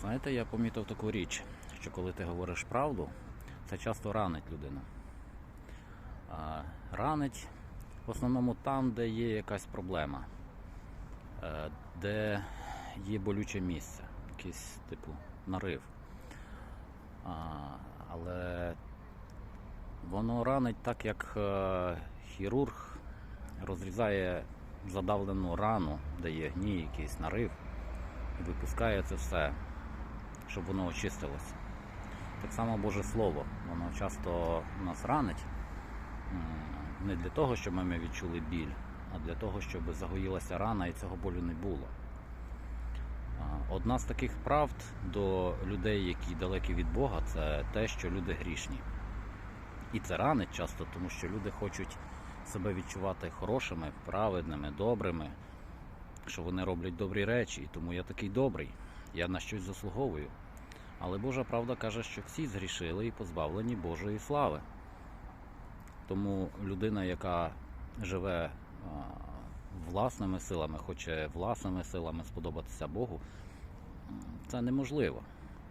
Знаєте, я помітив таку річ, що коли ти говориш правду, це часто ранить людину. А, ранить в основному там, де є якась проблема, е, де є болюче місце, якийсь типу нарив. А, але воно ранить так, як е, хірург розрізає задавлену рану, де є гній, якийсь нарив, і випускає це все, щоб воно очистилося. Так само Боже Слово, воно часто нас ранить не для того, щоб ми відчули біль, а для того, щоб загоїлася рана і цього болю не було. Одна з таких правд до людей, які далекі від Бога, це те, що люди грішні. І це ранить часто, тому що люди хочуть себе відчувати хорошими, праведними, добрими, що вони роблять добрі речі, і тому я такий добрий, я на щось заслуговую. Але Божа правда каже, що всі згрішили і позбавлені Божої слави. Тому людина, яка живе власними силами, хоче власними силами сподобатися Богу, це неможливо.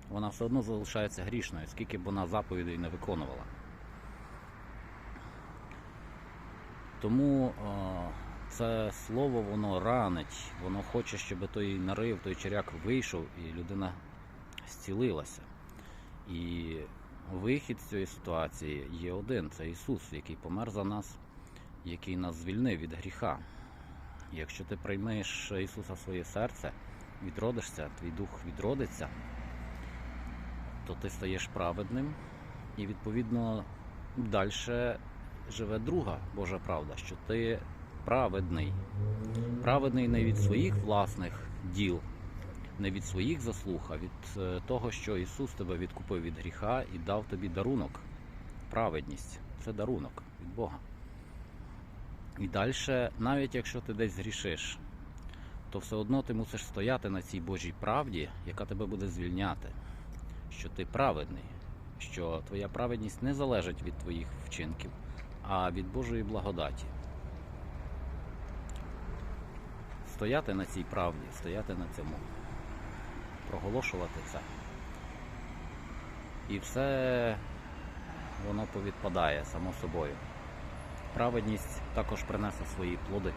Вона все одно залишається грішною, скільки б вона заповідей не виконувала. Тому це слово воно ранить, воно хоче, щоб той нарив, той черяк вийшов і людина зцілилася. І вихід з цієї ситуації є один це Ісус, який помер за нас, який нас звільнив від гріха. Якщо ти приймеш Ісуса в своє серце, відродишся, твій дух відродиться, то ти стаєш праведним і відповідно далі живе друга Божа правда, що ти праведний. Праведний не від своїх власних діл, не від своїх заслуг, а від е, того, що Ісус тебе відкупив від гріха і дав тобі дарунок. Праведність це дарунок від Бога. І далі, навіть якщо ти десь згрішиш, то все одно ти мусиш стояти на цій Божій правді, яка тебе буде звільняти, що ти праведний, що твоя праведність не залежить від твоїх вчинків, а від Божої благодаті. Стояти на цій правді, стояти на цьому, проголошувати це. І все воно повідпадає само собою. Праведність також принесе свої плоди,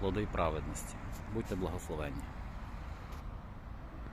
плоди праведності. Будьте благословенні.